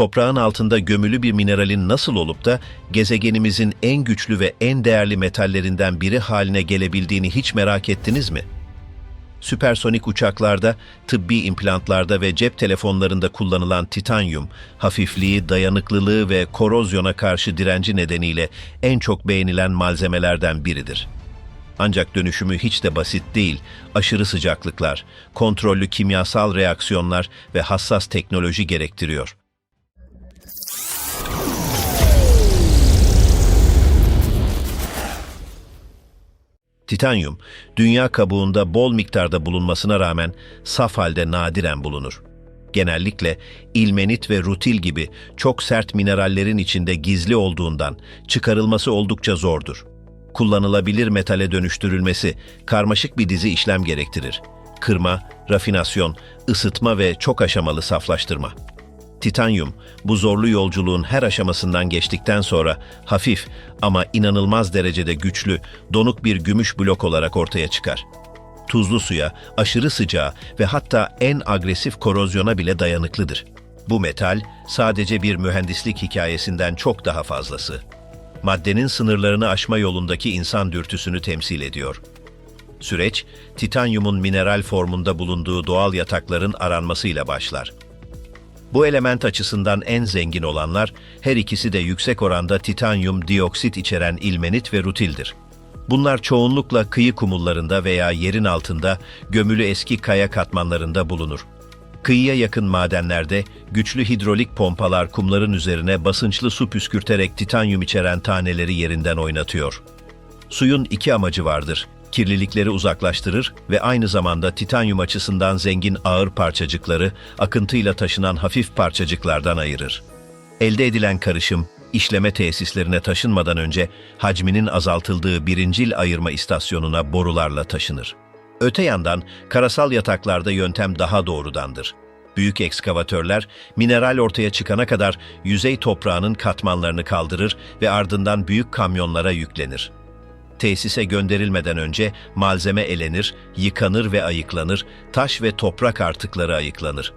toprağın altında gömülü bir mineralin nasıl olup da gezegenimizin en güçlü ve en değerli metallerinden biri haline gelebildiğini hiç merak ettiniz mi? Süpersonik uçaklarda, tıbbi implantlarda ve cep telefonlarında kullanılan titanyum, hafifliği, dayanıklılığı ve korozyona karşı direnci nedeniyle en çok beğenilen malzemelerden biridir. Ancak dönüşümü hiç de basit değil. Aşırı sıcaklıklar, kontrollü kimyasal reaksiyonlar ve hassas teknoloji gerektiriyor. Titanyum, dünya kabuğunda bol miktarda bulunmasına rağmen saf halde nadiren bulunur. Genellikle ilmenit ve rutil gibi çok sert minerallerin içinde gizli olduğundan çıkarılması oldukça zordur. Kullanılabilir metale dönüştürülmesi karmaşık bir dizi işlem gerektirir. Kırma, rafinasyon, ısıtma ve çok aşamalı saflaştırma. Titanyum, bu zorlu yolculuğun her aşamasından geçtikten sonra hafif ama inanılmaz derecede güçlü, donuk bir gümüş blok olarak ortaya çıkar. Tuzlu suya, aşırı sıcağa ve hatta en agresif korozyona bile dayanıklıdır. Bu metal sadece bir mühendislik hikayesinden çok daha fazlası. Maddenin sınırlarını aşma yolundaki insan dürtüsünü temsil ediyor. Süreç, titanyumun mineral formunda bulunduğu doğal yatakların aranmasıyla başlar. Bu element açısından en zengin olanlar, her ikisi de yüksek oranda titanyum dioksit içeren ilmenit ve rutildir. Bunlar çoğunlukla kıyı kumullarında veya yerin altında gömülü eski kaya katmanlarında bulunur. Kıyıya yakın madenlerde güçlü hidrolik pompalar kumların üzerine basınçlı su püskürterek titanyum içeren taneleri yerinden oynatıyor. Suyun iki amacı vardır. Kirlilikleri uzaklaştırır ve aynı zamanda titanyum açısından zengin ağır parçacıkları akıntıyla taşınan hafif parçacıklardan ayırır. Elde edilen karışım, işleme tesislerine taşınmadan önce hacminin azaltıldığı birincil ayırma istasyonuna borularla taşınır. Öte yandan karasal yataklarda yöntem daha doğrudandır. Büyük ekskavatörler mineral ortaya çıkana kadar yüzey toprağının katmanlarını kaldırır ve ardından büyük kamyonlara yüklenir. Tesise gönderilmeden önce malzeme elenir, yıkanır ve ayıklanır, taş ve toprak artıkları ayıklanır.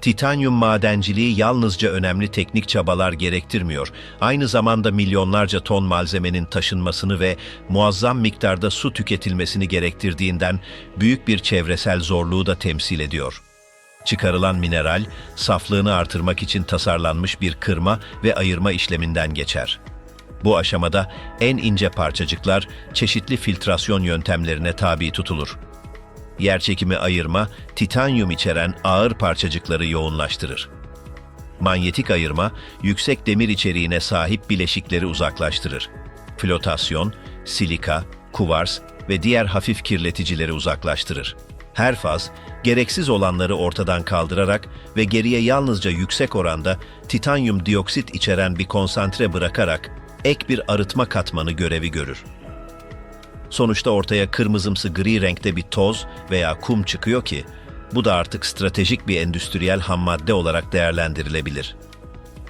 Titanyum madenciliği yalnızca önemli teknik çabalar gerektirmiyor, aynı zamanda milyonlarca ton malzemenin taşınmasını ve muazzam miktarda su tüketilmesini gerektirdiğinden büyük bir çevresel zorluğu da temsil ediyor. Çıkarılan mineral, saflığını artırmak için tasarlanmış bir kırma ve ayırma işleminden geçer. Bu aşamada en ince parçacıklar çeşitli filtrasyon yöntemlerine tabi tutulur. Yerçekimi ayırma, titanyum içeren ağır parçacıkları yoğunlaştırır. Manyetik ayırma, yüksek demir içeriğine sahip bileşikleri uzaklaştırır. Flotasyon, silika, kuvars ve diğer hafif kirleticileri uzaklaştırır. Her faz, gereksiz olanları ortadan kaldırarak ve geriye yalnızca yüksek oranda titanyum dioksit içeren bir konsantre bırakarak ek bir arıtma katmanı görevi görür. Sonuçta ortaya kırmızımsı gri renkte bir toz veya kum çıkıyor ki, bu da artık stratejik bir endüstriyel hammadde olarak değerlendirilebilir.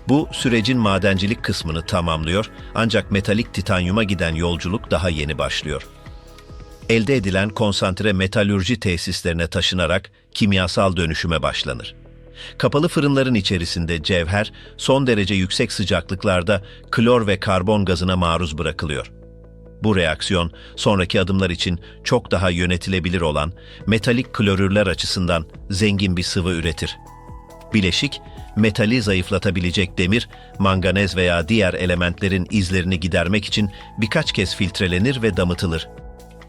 Bu sürecin madencilik kısmını tamamlıyor ancak metalik titanyuma giden yolculuk daha yeni başlıyor. Elde edilen konsantre metalürji tesislerine taşınarak kimyasal dönüşüme başlanır. Kapalı fırınların içerisinde cevher son derece yüksek sıcaklıklarda klor ve karbon gazına maruz bırakılıyor. Bu reaksiyon sonraki adımlar için çok daha yönetilebilir olan metalik klorürler açısından zengin bir sıvı üretir. Bileşik, metali zayıflatabilecek demir, manganez veya diğer elementlerin izlerini gidermek için birkaç kez filtrelenir ve damıtılır.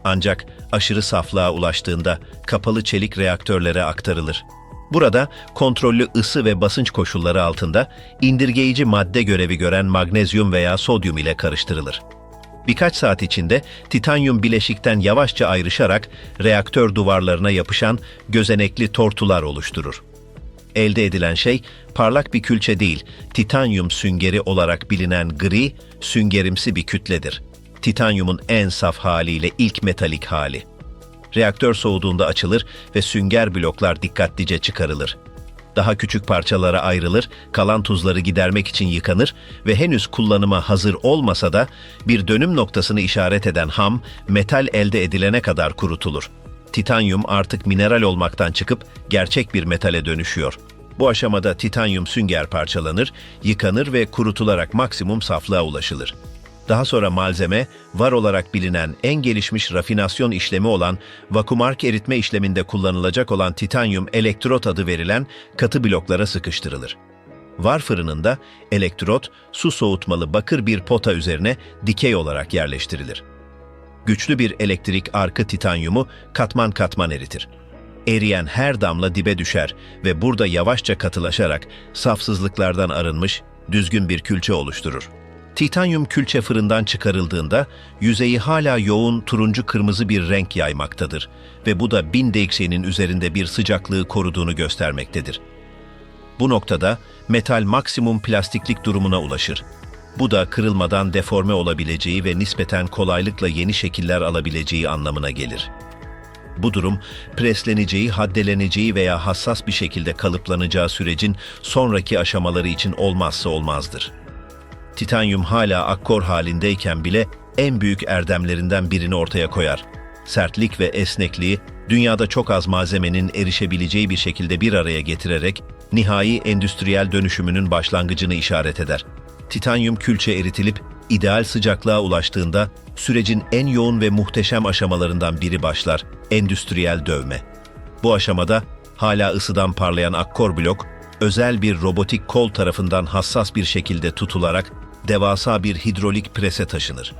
Ancak aşırı saflığa ulaştığında kapalı çelik reaktörlere aktarılır. Burada kontrollü ısı ve basınç koşulları altında indirgeyici madde görevi gören magnezyum veya sodyum ile karıştırılır. Birkaç saat içinde titanyum bileşikten yavaşça ayrışarak reaktör duvarlarına yapışan gözenekli tortular oluşturur. Elde edilen şey parlak bir külçe değil, titanyum süngeri olarak bilinen gri, süngerimsi bir kütledir. Titanyumun en saf haliyle ilk metalik hali. Reaktör soğuduğunda açılır ve sünger bloklar dikkatlice çıkarılır. Daha küçük parçalara ayrılır, kalan tuzları gidermek için yıkanır ve henüz kullanıma hazır olmasa da bir dönüm noktasını işaret eden ham, metal elde edilene kadar kurutulur. Titanyum artık mineral olmaktan çıkıp gerçek bir metale dönüşüyor. Bu aşamada titanyum sünger parçalanır, yıkanır ve kurutularak maksimum saflığa ulaşılır. Daha sonra malzeme, var olarak bilinen en gelişmiş rafinasyon işlemi olan vakumark eritme işleminde kullanılacak olan titanyum elektrot adı verilen katı bloklara sıkıştırılır. Var fırınında elektrot, su soğutmalı bakır bir pota üzerine dikey olarak yerleştirilir. Güçlü bir elektrik arkı titanyumu katman katman eritir. Eriyen her damla dibe düşer ve burada yavaşça katılaşarak safsızlıklardan arınmış, düzgün bir külçe oluşturur. Titanyum külçe fırından çıkarıldığında yüzeyi hala yoğun turuncu kırmızı bir renk yaymaktadır ve bu da 1000 DX'nin üzerinde bir sıcaklığı koruduğunu göstermektedir. Bu noktada metal maksimum plastiklik durumuna ulaşır. Bu da kırılmadan deforme olabileceği ve nispeten kolaylıkla yeni şekiller alabileceği anlamına gelir. Bu durum, presleneceği, haddeleneceği veya hassas bir şekilde kalıplanacağı sürecin sonraki aşamaları için olmazsa olmazdır. Titanyum hala akkor halindeyken bile en büyük erdemlerinden birini ortaya koyar. Sertlik ve esnekliği, dünyada çok az malzemenin erişebileceği bir şekilde bir araya getirerek nihai endüstriyel dönüşümünün başlangıcını işaret eder. Titanyum külçe eritilip ideal sıcaklığa ulaştığında sürecin en yoğun ve muhteşem aşamalarından biri başlar, endüstriyel dövme. Bu aşamada hala ısıdan parlayan akkor blok, özel bir robotik kol tarafından hassas bir şekilde tutularak devasa bir hidrolik prese taşınır.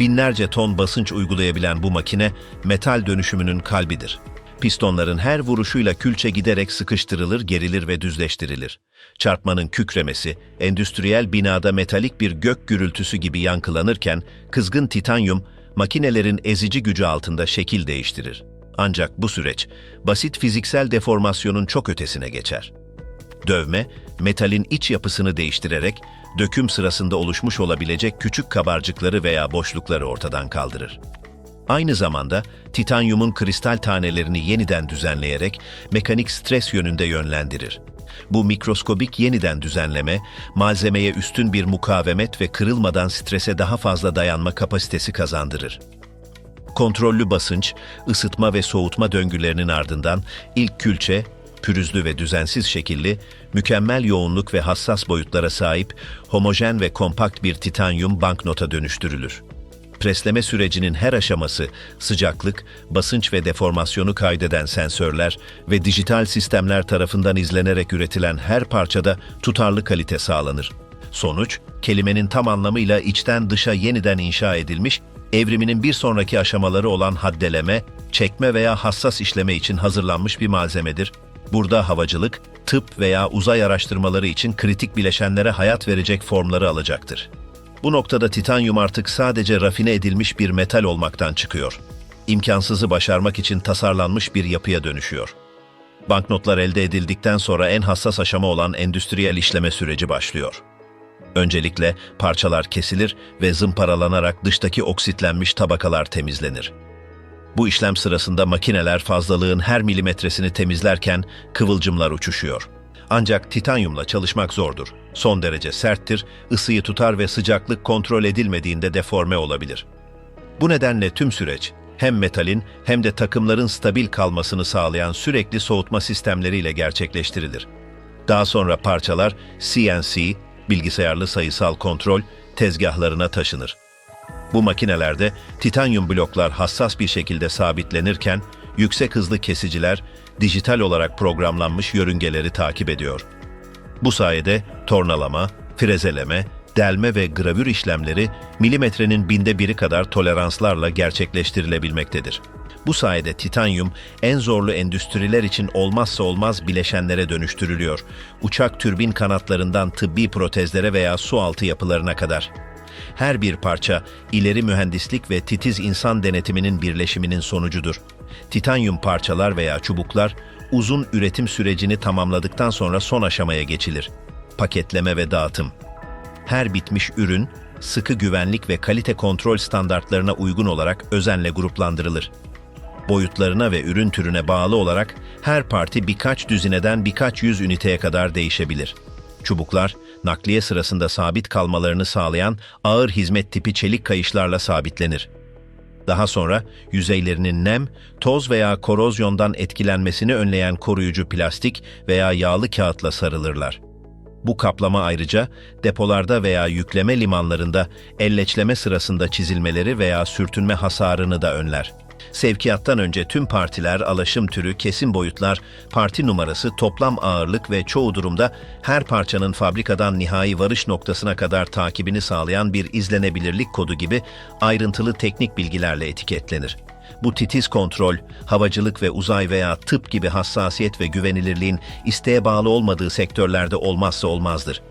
Binlerce ton basınç uygulayabilen bu makine metal dönüşümünün kalbidir. Pistonların her vuruşuyla külçe giderek sıkıştırılır, gerilir ve düzleştirilir. Çarpmanın kükremesi, endüstriyel binada metalik bir gök gürültüsü gibi yankılanırken, kızgın titanyum, makinelerin ezici gücü altında şekil değiştirir. Ancak bu süreç, basit fiziksel deformasyonun çok ötesine geçer. Dövme, metalin iç yapısını değiştirerek döküm sırasında oluşmuş olabilecek küçük kabarcıkları veya boşlukları ortadan kaldırır. Aynı zamanda titanyumun kristal tanelerini yeniden düzenleyerek mekanik stres yönünde yönlendirir. Bu mikroskobik yeniden düzenleme, malzemeye üstün bir mukavemet ve kırılmadan strese daha fazla dayanma kapasitesi kazandırır. Kontrollü basınç, ısıtma ve soğutma döngülerinin ardından ilk külçe, pürüzlü ve düzensiz şekilli, mükemmel yoğunluk ve hassas boyutlara sahip homojen ve kompakt bir titanyum banknota dönüştürülür. Presleme sürecinin her aşaması, sıcaklık, basınç ve deformasyonu kaydeden sensörler ve dijital sistemler tarafından izlenerek üretilen her parçada tutarlı kalite sağlanır. Sonuç, kelimenin tam anlamıyla içten dışa yeniden inşa edilmiş, evriminin bir sonraki aşamaları olan haddeleme, çekme veya hassas işleme için hazırlanmış bir malzemedir. Burada havacılık, tıp veya uzay araştırmaları için kritik bileşenlere hayat verecek formları alacaktır. Bu noktada titanyum artık sadece rafine edilmiş bir metal olmaktan çıkıyor. İmkansızı başarmak için tasarlanmış bir yapıya dönüşüyor. Banknotlar elde edildikten sonra en hassas aşama olan endüstriyel işleme süreci başlıyor. Öncelikle parçalar kesilir ve zımparalanarak dıştaki oksitlenmiş tabakalar temizlenir. Bu işlem sırasında makineler fazlalığın her milimetresini temizlerken kıvılcımlar uçuşuyor. Ancak titanyumla çalışmak zordur. Son derece serttir, ısıyı tutar ve sıcaklık kontrol edilmediğinde deforme olabilir. Bu nedenle tüm süreç hem metalin hem de takımların stabil kalmasını sağlayan sürekli soğutma sistemleriyle gerçekleştirilir. Daha sonra parçalar CNC, bilgisayarlı sayısal kontrol, tezgahlarına taşınır. Bu makinelerde titanyum bloklar hassas bir şekilde sabitlenirken yüksek hızlı kesiciler dijital olarak programlanmış yörüngeleri takip ediyor. Bu sayede tornalama, frezeleme, delme ve gravür işlemleri milimetrenin binde biri kadar toleranslarla gerçekleştirilebilmektedir. Bu sayede titanyum en zorlu endüstriler için olmazsa olmaz bileşenlere dönüştürülüyor. Uçak türbin kanatlarından tıbbi protezlere veya su altı yapılarına kadar. Her bir parça ileri mühendislik ve titiz insan denetiminin birleşiminin sonucudur. Titanyum parçalar veya çubuklar uzun üretim sürecini tamamladıktan sonra son aşamaya geçilir. Paketleme ve dağıtım. Her bitmiş ürün sıkı güvenlik ve kalite kontrol standartlarına uygun olarak özenle gruplandırılır. Boyutlarına ve ürün türüne bağlı olarak her parti birkaç düzineden birkaç yüz üniteye kadar değişebilir. Çubuklar, nakliye sırasında sabit kalmalarını sağlayan ağır hizmet tipi çelik kayışlarla sabitlenir. Daha sonra yüzeylerinin nem, toz veya korozyondan etkilenmesini önleyen koruyucu plastik veya yağlı kağıtla sarılırlar. Bu kaplama ayrıca depolarda veya yükleme limanlarında elleçleme sırasında çizilmeleri veya sürtünme hasarını da önler. Sevkiyattan önce tüm partiler, alaşım türü, kesim boyutlar, parti numarası, toplam ağırlık ve çoğu durumda her parçanın fabrikadan nihai varış noktasına kadar takibini sağlayan bir izlenebilirlik kodu gibi ayrıntılı teknik bilgilerle etiketlenir. Bu titiz kontrol, havacılık ve uzay veya tıp gibi hassasiyet ve güvenilirliğin isteğe bağlı olmadığı sektörlerde olmazsa olmazdır.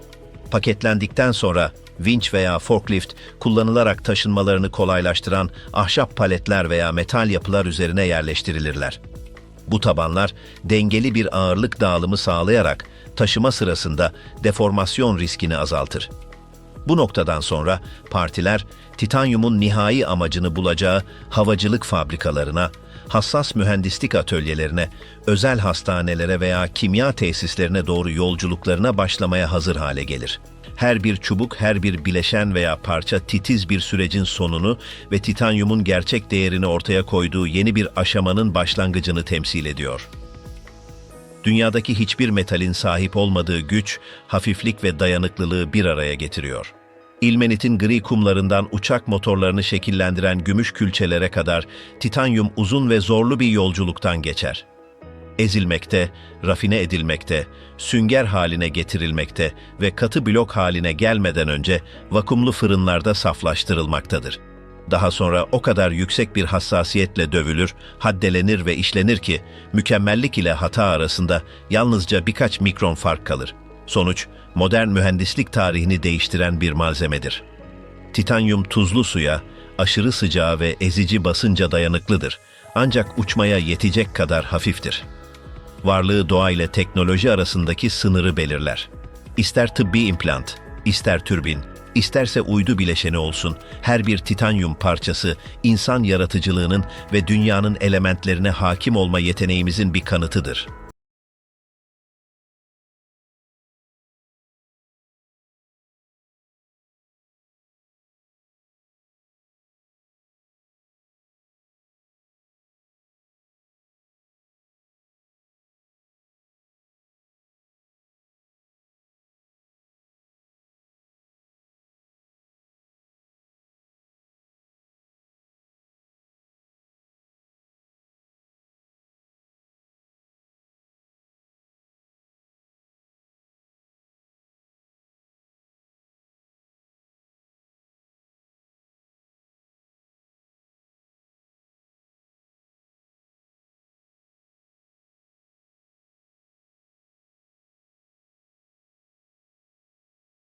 Paketlendikten sonra vinç veya forklift kullanılarak taşınmalarını kolaylaştıran ahşap paletler veya metal yapılar üzerine yerleştirilirler. Bu tabanlar dengeli bir ağırlık dağılımı sağlayarak taşıma sırasında deformasyon riskini azaltır. Bu noktadan sonra partiler titanyumun nihai amacını bulacağı havacılık fabrikalarına, hassas mühendislik atölyelerine, özel hastanelere veya kimya tesislerine doğru yolculuklarına başlamaya hazır hale gelir. Her bir çubuk, her bir bileşen veya parça titiz bir sürecin sonunu ve titanyumun gerçek değerini ortaya koyduğu yeni bir aşamanın başlangıcını temsil ediyor dünyadaki hiçbir metalin sahip olmadığı güç, hafiflik ve dayanıklılığı bir araya getiriyor. İlmenit'in gri kumlarından uçak motorlarını şekillendiren gümüş külçelere kadar titanyum uzun ve zorlu bir yolculuktan geçer. Ezilmekte, rafine edilmekte, sünger haline getirilmekte ve katı blok haline gelmeden önce vakumlu fırınlarda saflaştırılmaktadır. Daha sonra o kadar yüksek bir hassasiyetle dövülür, haddelenir ve işlenir ki mükemmellik ile hata arasında yalnızca birkaç mikron fark kalır. Sonuç, modern mühendislik tarihini değiştiren bir malzemedir. Titanyum tuzlu suya, aşırı sıcağa ve ezici basınca dayanıklıdır. Ancak uçmaya yetecek kadar hafiftir. Varlığı doğa ile teknoloji arasındaki sınırı belirler. İster tıbbi implant, ister türbin, isterse uydu bileşeni olsun, her bir titanyum parçası insan yaratıcılığının ve dünyanın elementlerine hakim olma yeteneğimizin bir kanıtıdır.''